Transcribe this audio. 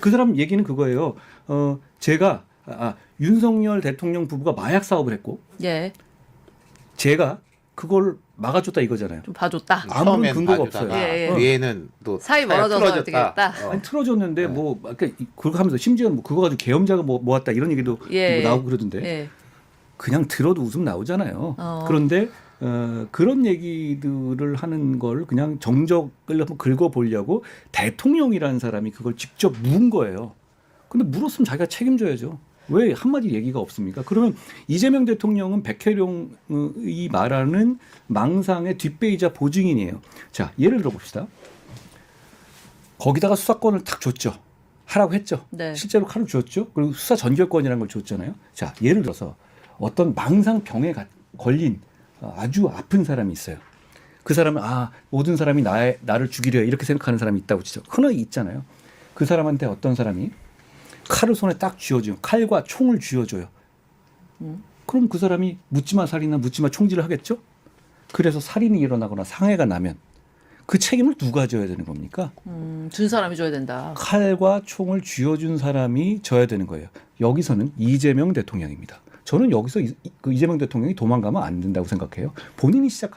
그 사람 얘기는 그거예요. 어, 제가 아, 윤석열 대통령 부부가 마약 사업을 했고 예, 제가 그걸 막아줬다 이거잖아요. 좀 봐줬다. 아무런 처음엔 근거가 봐주다가 없어요. 예, 예. 뒤에는 또 사이 멀어져서 틀어졌다. 어떻게 됐다? 어. 아니 틀어줬는데 네. 뭐 아까 그렇게 하면서 심지어 뭐 그거 가지고 계엄자가 뭐 모았다 이런 얘기도 예. 뭐 나오고 그러던데 예. 그냥 들어도 웃음 나오잖아요. 어. 그런데 어, 그런 얘기들을 하는 걸 그냥 정적을 한번 긁어보려고 대통령이라는 사람이 그걸 직접 묻은 거예요. 근데 물었으면 자기가 책임져야죠. 왜 한마디 얘기가 없습니까? 그러면 이재명 대통령은 백혜룡이 말하는 망상의 뒷배이자 보증인이에요. 자, 예를 들어 봅시다. 거기다가 수사권을 탁 줬죠. 하라고 했죠. 네. 실제로 칼을 줬죠. 그리고 수사 전결권이라는 걸 줬잖아요. 자, 예를 들어서 어떤 망상병에 가- 걸린 아주 아픈 사람이 있어요. 그 사람은 아 모든 사람이 나의 나를 죽이려 해 이렇게 생각하는 사람이 있다고 치죠. 흔히 있잖아요. 그 사람한테 어떤 사람이 칼을 손에 딱 쥐어줘요. 칼과 총을 쥐어줘요. 그럼 그 사람이 묻지마 살인이나 묻지마 총질을 하겠죠? 그래서 살인이 일어나거나 상해가 나면 그 책임을 누가 져야 되는 겁니까? 음, 준 사람이 줘야 된다. 칼과 총을 쥐어준 사람이 져야 되는 거예요. 여기서는 이재명 대통령입니다. 저는 여기서 이, 그 이재명 대통령이 도망가면 안 된다고 생각해요. 본인이 시작한